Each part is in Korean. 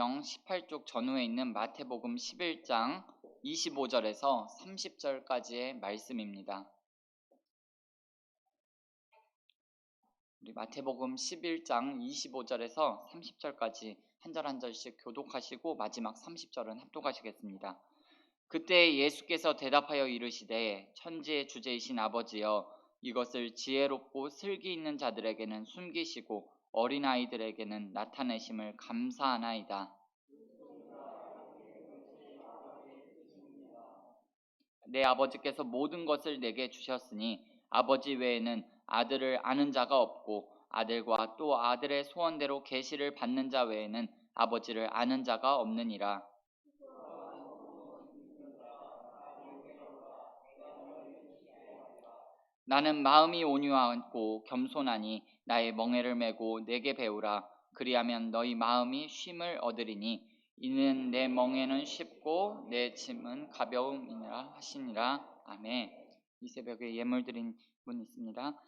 신약성경 18쪽 전후에 있는 마태복음 11장 25절에서 30절까지의 말씀입니다. 우리 마태복음 11장 25절에서 30절까지 한 절 한 절씩 교독하시고 마지막 30절은 합독하시겠습니다. 그때 예수께서 대답하여 이르시되 천지의 주제이신 아버지여 이것을 지혜롭고 슬기 있는 자들에게는 숨기시고 어린아이들에게는 나타내심을 감사하나이다. 내 아버지께서 모든 것을 내게 주셨으니 아버지 외에는 아들을 아는 자가 없고 아들과 또 아들의 소원대로 계시를 받는 자 외에는 아버지를 아는 자가 없느니라. 나는 마음이 온유하고 겸손하니 나의 멍에를 메고 내게 배우라. 그리하면 너희 마음이 쉼을 얻으리니 이는 내 멍에는 쉽고 내 짐은 가벼움이라 하시니라. 아멘. 이 새벽에 예물 드린 분 있습니다.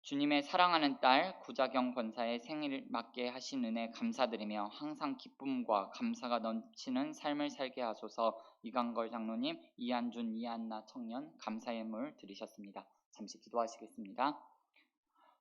주님의 사랑하는 딸 구자경 권사의 생일을 맞게 하신 은혜 감사드리며 항상 기쁨과 감사가 넘치는 삶을 살게 하소서 이강걸 장로님, 이한준, 이한나 청년 감사 예물 드리셨습니다. 잠시 기도하시겠습니다.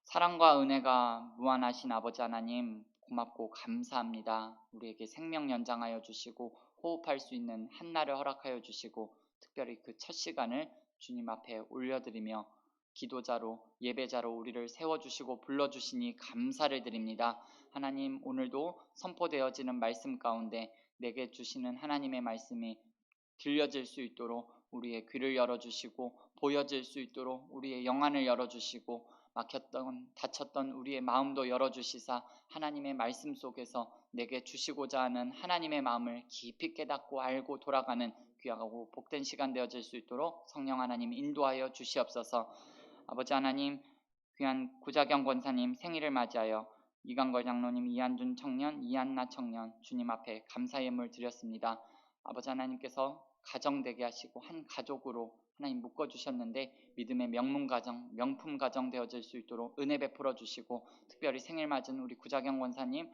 사랑과 은혜가 무한하신 아버지 하나님 고맙고 감사합니다. 우리에게 생명 연장하여 주시고 호흡할 수 있는 한날을 허락하여 주시고 특별히 그 첫 시간을 주님 앞에 올려드리며 기도자로 예배자로 우리를 세워주시고 불러주시니 감사를 드립니다. 하나님 오늘도 선포되어지는 말씀 가운데 내게 주시는 하나님의 말씀이 들려질 수 있도록 우리의 귀를 열어주시고 보여질 수 있도록 우리의 영안을 열어주시고 막혔던 닫혔던 우리의 마음도 열어주시사 하나님의 말씀 속에서 내게 주시고자 하는 하나님의 마음을 깊이 깨닫고 알고 돌아가는 귀하고 복된 시간 되어질 수 있도록 성령 하나님 인도하여 주시옵소서. 아버지 하나님 귀한 구자경 권사님 생일을 맞이하여 이강걸 장로님 이한준 청년 이한나 청년 주님 앞에 감사 예물 드렸습니다. 아버지 하나님께서 가정되게 하시고 한 가족으로 하나님 묶어 주셨는데 믿음의 명문 가정, 명품 가정 되어질 수 있도록 은혜 베풀어 주시고 특별히 생일 맞은 우리 구자경 권사님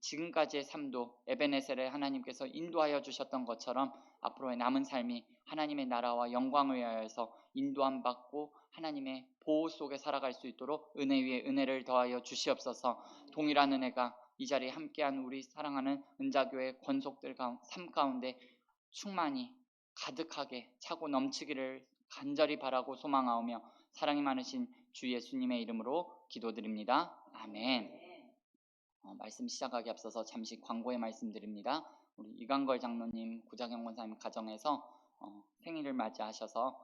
지금까지의 삶도 에베네셀에 하나님께서 인도하여 주셨던 것처럼 앞으로의 남은 삶이 하나님의 나라와 영광을 위하여서 인도함 받고 하나님의 보호 속에 살아갈 수 있도록 은혜 위에 은혜를 더하여 주시옵소서. 동일한 은혜가 이 자리에 함께한 우리 사랑하는 은자교회 권속들 삶 가운데 충만히 가득하게 차고 넘치기를 간절히 바라고 소망하오며 사랑이 많으신 주 예수님의 이름으로 기도드립니다. 아멘. 어, 말씀 시작하기 앞서서 잠시 광고의 말씀드립니다. 우리 이강걸 장로님, 구자경 권사님 가정에서 어, 생일을 맞이하셔서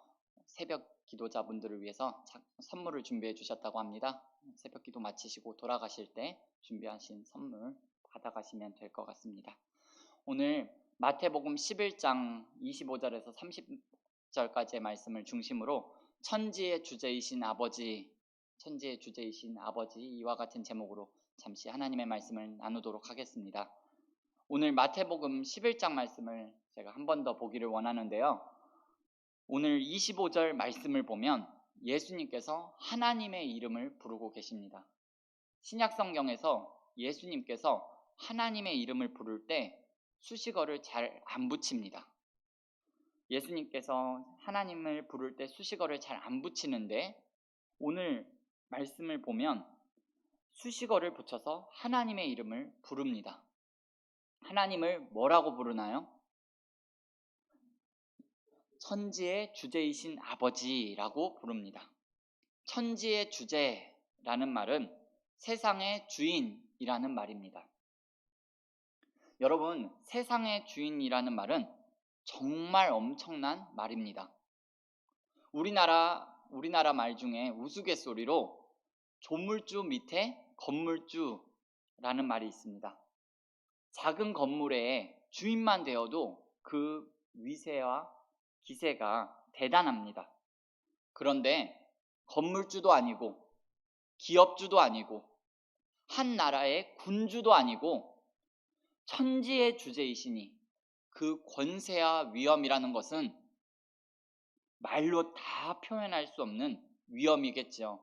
새벽 기도자분들을 위해서 선물을 준비해 주셨다고 합니다. 새벽 기도 마치시고 돌아가실 때 준비하신 선물 받아가시면 될 것 같습니다. 오늘 마태복음 11장 25절에서 30절까지의 말씀을 중심으로 천지의 주제이신 아버지, 천지의 주제이신 아버지 이와 같은 제목으로 잠시 하나님의 말씀을 나누도록 하겠습니다. 오늘 마태복음 11장 말씀을 제가 한 번 더 보기를 원하는데요. 오늘 25절 말씀을 보면 예수님께서 하나님의 이름을 부르고 계십니다. 신약 성경에서 예수님께서 하나님의 이름을 부를 때 수식어를 잘 안 붙입니다. 예수님께서 하나님을 부를 때 수식어를 잘 안 붙이는데 오늘 말씀을 보면 수식어를 붙여서 하나님의 이름을 부릅니다. 하나님을 뭐라고 부르나요? 천지의 주제이신 아버지라고 부릅니다. 천지의 주제라는 말은 세상의 주인이라는 말입니다. 여러분, 세상의 주인이라는 말은 정말 엄청난 말입니다. 우리나라 우리나라 말 중에 우스갯소리로 조물주 밑에 건물주라는 말이 있습니다. 작은 건물에 주인만 되어도 그 위세와 기세가 대단합니다. 그런데 건물주도 아니고 기업주도 아니고 한 나라의 군주도 아니고 천지의 주제이시니 그 권세와 위엄이라는 것은 말로 다 표현할 수 없는 위엄이겠죠.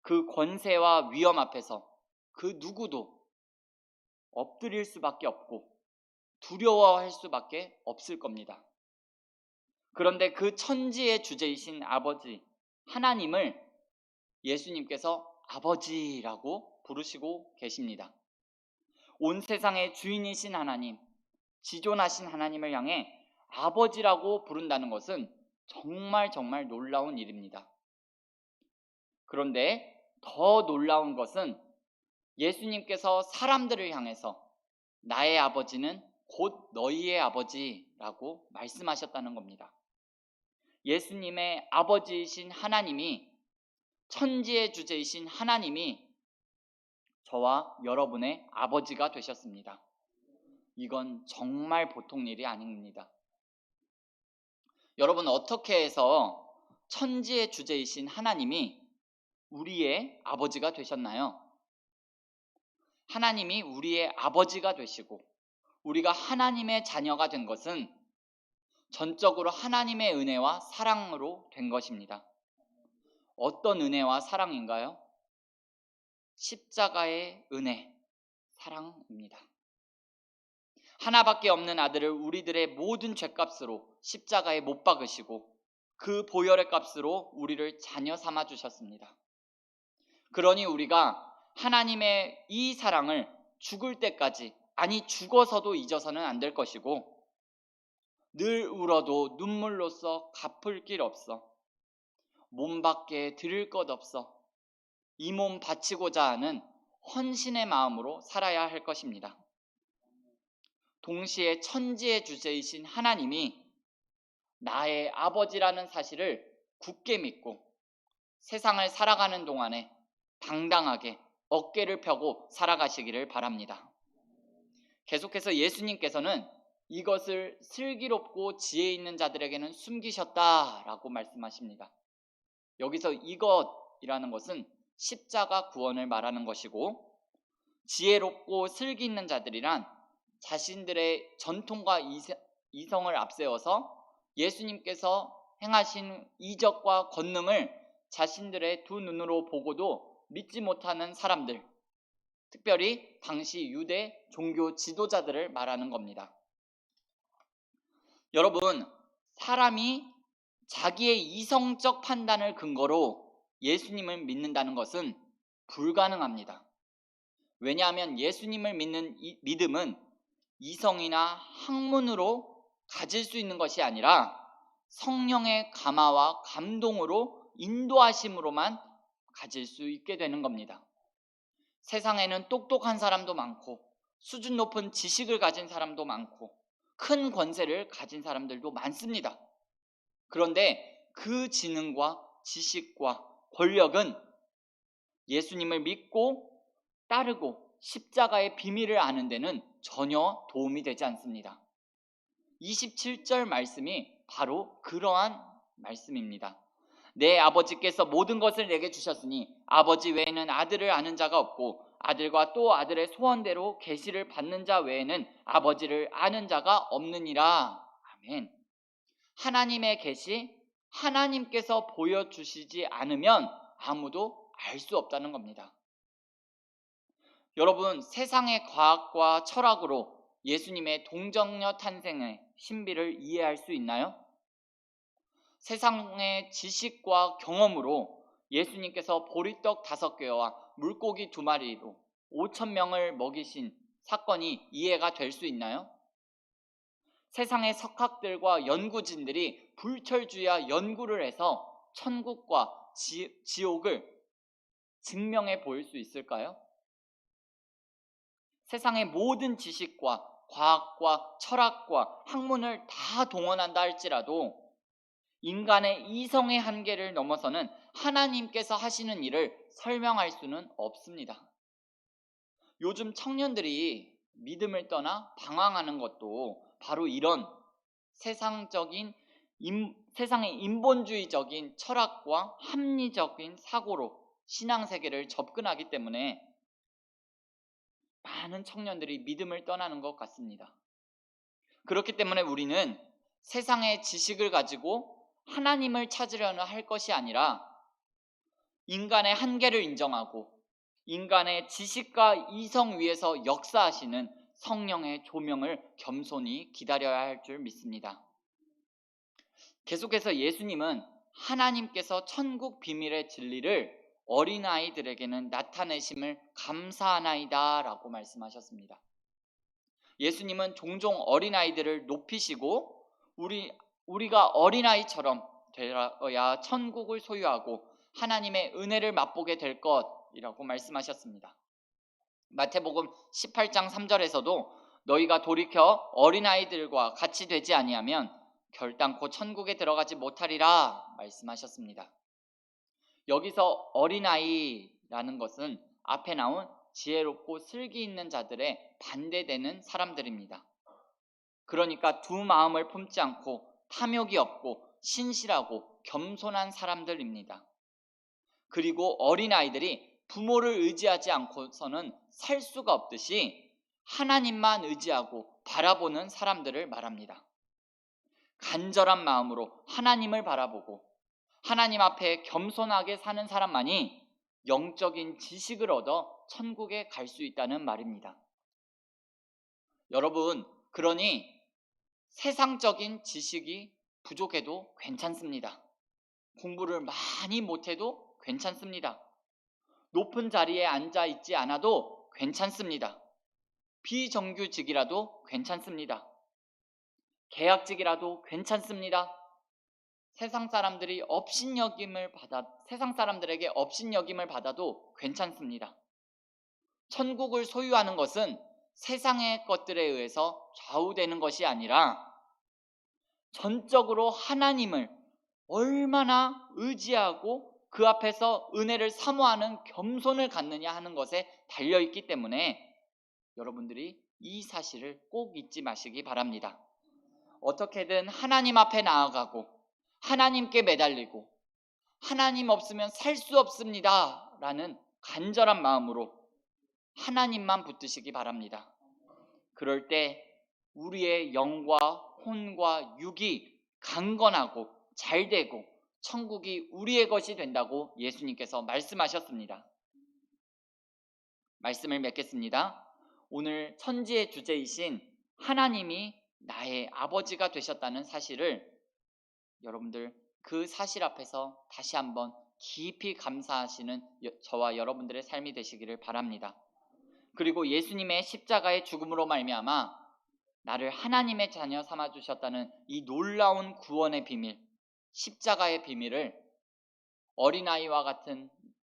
그 권세와 위엄 앞에서 그 누구도 엎드릴 수밖에 없고 두려워할 수밖에 없을 겁니다. 그런데 그 천지의 주제이신 아버지 하나님을 예수님께서 아버지라고 부르시고 계십니다. 온 세상의 주인이신 하나님, 지존하신 하나님을 향해 아버지라고 부른다는 것은 정말 정말 놀라운 일입니다. 그런데 더 놀라운 것은 예수님께서 사람들을 향해서 나의 아버지는 곧 너희의 아버지라고 말씀하셨다는 겁니다. 예수님의 아버지이신 하나님이 천지의 주제이신 하나님이 저와 여러분의 아버지가 되셨습니다. 이건 정말 보통 일이 아닙니다. 여러분 어떻게 해서 천지의 주제이신 하나님이 우리의 아버지가 되셨나요? 하나님이 우리의 아버지가 되시고 우리가 하나님의 자녀가 된 것은 전적으로 하나님의 은혜와 사랑으로 된 것입니다. 어떤 은혜와 사랑인가요? 십자가의 은혜, 사랑입니다. 하나밖에 없는 아들을 우리들의 모든 죄값으로 십자가에 못 박으시고 그 보혈의 값으로 우리를 자녀 삼아 주셨습니다. 그러니 우리가 하나님의 이 사랑을 죽을 때까지 아니 죽어서도 잊어서는 안 될 것이고 늘 울어도 눈물로써 갚을 길 없어 몸 밖에 드릴 것 없어 이 몸 바치고자 하는 헌신의 마음으로 살아야 할 것입니다. 동시에 천지의 주제이신 하나님이 나의 아버지라는 사실을 굳게 믿고 세상을 살아가는 동안에 당당하게 어깨를 펴고 살아가시기를 바랍니다. 계속해서 예수님께서는 이것을 슬기롭고 지혜 있는 자들에게는 숨기셨다라고 말씀하십니다. 여기서 이것이라는 것은 십자가 구원을 말하는 것이고 지혜롭고 슬기 있는 자들이란 자신들의 전통과 이성을 앞세워서 예수님께서 행하신 이적과 권능을 자신들의 두 눈으로 보고도 믿지 못하는 사람들, 특별히 당시 유대 종교 지도자들을 말하는 겁니다. 여러분, 사람이 자기의 이성적 판단을 근거로 예수님을 믿는다는 것은 불가능합니다. 왜냐하면 예수님을 믿는 믿음은 이성이나 학문으로 가질 수 있는 것이 아니라 성령의 감화와 감동으로 인도하심으로만 가질 수 있게 되는 겁니다. 세상에는 똑똑한 사람도 많고 수준 높은 지식을 가진 사람도 많고 큰 권세를 가진 사람들도 많습니다. 그런데 그 지능과 지식과 권력은 예수님을 믿고 따르고 십자가의 비밀을 아는 데는 전혀 도움이 되지 않습니다. 27절 말씀이 바로 그러한 말씀입니다. 내 아버지께서 모든 것을 내게 주셨으니 아버지 외에는 아들을 아는 자가 없고 아들과 또 아들의 소원대로 계시를 받는 자 외에는 아버지를 아는 자가 없느니라. 아멘. 하나님의 계시 하나님께서 보여주시지 않으면 아무도 알 수 없다는 겁니다. 여러분, 세상의 과학과 철학으로 예수님의 동정녀 탄생의 신비를 이해할 수 있나요? 세상의 지식과 경험으로 예수님께서 보리떡 다섯 개와 물고기 두 마리로 5천 명을 먹이신 사건이 이해가 될 수 있나요? 세상의 석학들과 연구진들이 불철주야 연구를 해서 천국과 지, 지옥을 증명해 보일 수 있을까요? 세상의 모든 지식과 과학과 철학과 학문을 다 동원한다 할지라도 인간의 이성의 한계를 넘어서는 하나님께서 하시는 일을 설명할 수는 없습니다. 요즘 청년들이 믿음을 떠나 방황하는 것도 바로 이런 세상적인 인, 세상의 인본주의적인 철학과 합리적인 사고로 신앙 세계를 접근하기 때문에 많은 청년들이 믿음을 떠나는 것 같습니다. 그렇기 때문에 우리는 세상의 지식을 가지고 하나님을 찾으려는 할 것이 아니라 인간의 한계를 인정하고 인간의 지식과 이성 위에서 역사하시는 성령의 조명을 겸손히 기다려야 할 줄 믿습니다. 계속해서 예수님은 하나님께서 천국 비밀의 진리를 어린아이들에게는 나타내심을 감사하나이다 라고 말씀하셨습니다. 예수님은 종종 어린아이들을 높이시고 우리, 우리가 어린아이처럼 되어야 천국을 소유하고 하나님의 은혜를 맛보게 될 것이라고 말씀하셨습니다. 마태복음 18장 3절에서도 너희가 돌이켜 어린아이들과 같이 되지 아니하면 결단코 천국에 들어가지 못하리라 말씀하셨습니다. 여기서 어린아이라는 것은 앞에 나온 지혜롭고 슬기 있는 자들의 반대되는 사람들입니다. 그러니까 두 마음을 품지 않고 탐욕이 없고 신실하고 겸손한 사람들입니다. 그리고 어린아이들이 부모를 의지하지 않고서는 살 수가 없듯이 하나님만 의지하고 바라보는 사람들을 말합니다. 간절한 마음으로 하나님을 바라보고 하나님 앞에 겸손하게 사는 사람만이 영적인 지식을 얻어 천국에 갈 수 있다는 말입니다. 여러분, 그러니 세상적인 지식이 부족해도 괜찮습니다. 공부를 많이 못해도 괜찮습니다. 높은 자리에 앉아 있지 않아도 괜찮습니다. 비정규직이라도 괜찮습니다. 계약직이라도 괜찮습니다. 세상 사람들이 업신여김을 받아 세상 사람들에게 업신여김을 받아도 괜찮습니다. 천국을 소유하는 것은 세상의 것들에 의해서 좌우되는 것이 아니라 전적으로 하나님을 얼마나 의지하고 그 앞에서 은혜를 사모하는 겸손을 갖느냐 하는 것에 달려 있기 때문에 여러분들이 이 사실을 꼭 잊지 마시기 바랍니다. 어떻게든 하나님 앞에 나아가고 하나님께 매달리고 하나님 없으면 살 수 없습니다. 라는 간절한 마음으로 하나님만 붙드시기 바랍니다. 그럴 때 우리의 영과 혼과 육이 강건하고 잘 되고 천국이 우리의 것이 된다고 예수님께서 말씀하셨습니다. 말씀을 맺겠습니다. 오늘 천지의 주제이신 하나님이 나의 아버지가 되셨다는 사실을 여러분들 그 사실 앞에서 다시 한번 깊이 감사하시는 저와 여러분들의 삶이 되시기를 바랍니다. 그리고 예수님의 십자가의 죽음으로 말미암아 나를 하나님의 자녀 삼아 주셨다는 이 놀라운 구원의 비밀, 십자가의 비밀을 어린아이와 같은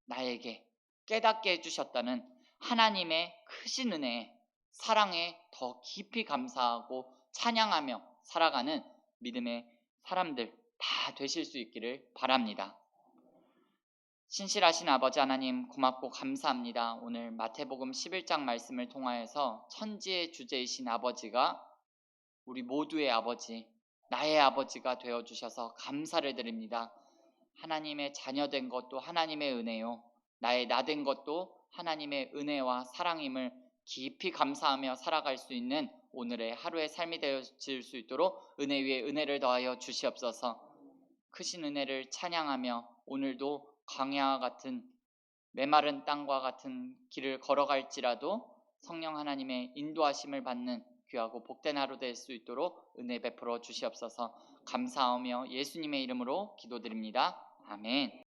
나에게 깨닫게 해주셨다는 하나님의 크신 은혜, 사랑에 더 깊이 감사하고 찬양하며 살아가는 믿음의 사람들 다 되실 수 있기를 바랍니다. 신실하신 아버지 하나님 고맙고 감사합니다. 오늘 마태복음 11장 말씀을 통하여서 천지의 주제이신 아버지가 우리 모두의 아버지, 나의 아버지가 되어 주셔서 감사를 드립니다. 하나님의 자녀된 것도 하나님의 은혜요. 나의 나 된 것도 하나님의 은혜와 사랑임을 깊이 감사하며 살아갈 수 있는 오늘의 하루의 삶이 되어질 수 있도록 은혜 위에 은혜를 더하여 주시옵소서. 크신 은혜를 찬양하며 오늘도 광야 같은 메마른 땅과 같은 길을 걸어갈지라도 성령 하나님의 인도하심을 받는 귀하고 복된 하루 될 수 있도록 은혜 베풀어 주시옵소서 감사하며 예수님의 이름으로 기도드립니다. 아멘.